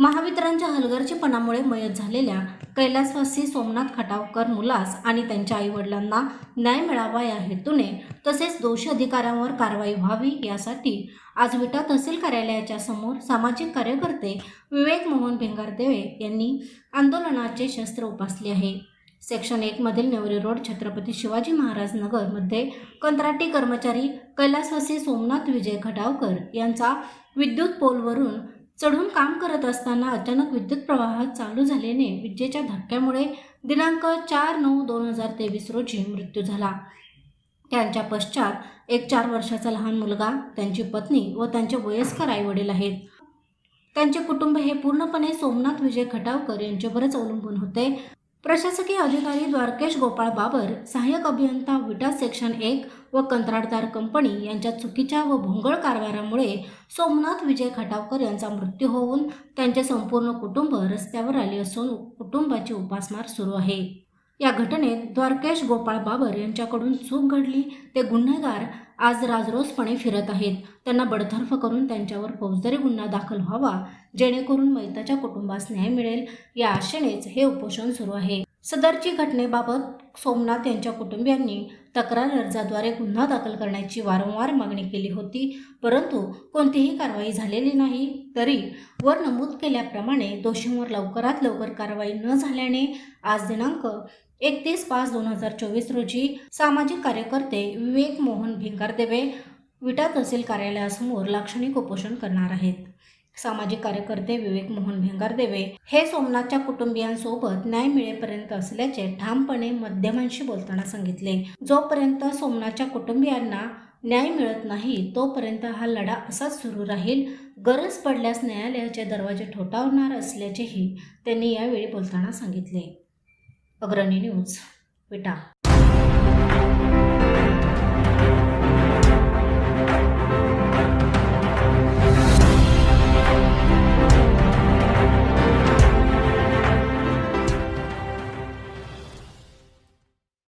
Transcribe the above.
निर्लज्जपणामुळे मयत झालेल्या कैलासवासी सोमनाथ खटावकर मुलास आणि त्यांच्या आईवडिलांना न्याय मिळावा या हेतूने तसेच दोषी अधिकाऱ्यांवर कारवाई व्हावी यासाठी आज विटा तहसील कार्यालयाच्या समोर सामाजिक कार्यकर्ते विवेक मोहन भिंगारदेवे यांनी आंदोलनाचे शस्त्र उपासले आहे. सेक्शन एकमधील नेवरी रोड छत्रपती शिवाजी महाराज नगरमध्ये कंत्राटी कर्मचारी कैलासवासी सोमनाथ विजय खटावकर यांचा विद्युत पोलवरून चढून काम करत असताना अचानक विद्युत प्रवाह चालू झाल्याने विजेच्या धक्क्यामुळे दिनांक चार नऊ दोन हजार तेवीस रोजी मृत्यू झाला. त्यांच्या पश्चात एक चार वर्षाचा लहान मुलगा त्यांची पत्नी व त्यांचे वयस्कर आईवडील आहेत. त्यांचे कुटुंब हे पूर्णपणे सोमनाथ विजय खटावकर यांच्यावरच अवलंबून होते. प्रशासकीय अधिकारी द्वारकेश गोपाळ बाबर सहाय्यक अभियंता विटा सेक्शन एक व कंत्राटदार कंपनी यांच्या चुकीच्या व भोंगळ कारभारामुळे सोमनाथ विजय खटावकर यांचा मृत्यू होऊन त्यांचे संपूर्ण कुटुंब रस्त्यावर आले असून कुटुंबाची उपासमार सुरू आहे. या घटनेत द्वारकेश गोपाळ बाबर यांच्याकडून चूक घडली. ते गुन्हेगार आज राजरोसपणे फिरत आहेत. त्यांना बडतर्फ करून त्यांच्यावर फौजदारी गुन्हा दाखल व्हावा जेणेकरून मैताच्या कुटुंबास न्याय मिळेल. या आशेनेच हे उपोषण सुरू आहे. सदरची घटनेबाबत सोमनाथ यांच्या कुटुंबियांनी तक्रार अर्जाद्वारे गुन्हा दाखल करण्याची वारंवार मागणी केली होती. परंतु कोणतीही कारवाई झालेली नाही. तरी वर नमूद केल्याप्रमाणे दोषींवर लवकरात लवकर कारवाई न झाल्याने आज दिनांक एकतीस पाच दोन हजार चोवीस रोजी सामाजिक कार्यकर्ते विवेक मोहन भिंगारदेवे विटा तहसील कार्यालयासमोर लाक्षणिक उपोषण करणार आहेत. सामाजिक कार्यकर्ते विवेक मोहन भिंगारदेवे हे सोमनाथच्या कुटुंबियांसोबत न्याय मिळेपर्यंत असल्याचे ठामपणे माध्यमांशी बोलताना सांगितले. जोपर्यंत सोमनाथच्या कुटुंबियांना न्याय मिळत नाही तोपर्यंत हा लढा असाच सुरू राहील. गरज पडल्यास न्यायालयाचे दरवाजे ठोठावणार असल्याचेही त्यांनी यावेळी बोलताना सांगितले. अग्रणी न्यूज विटा.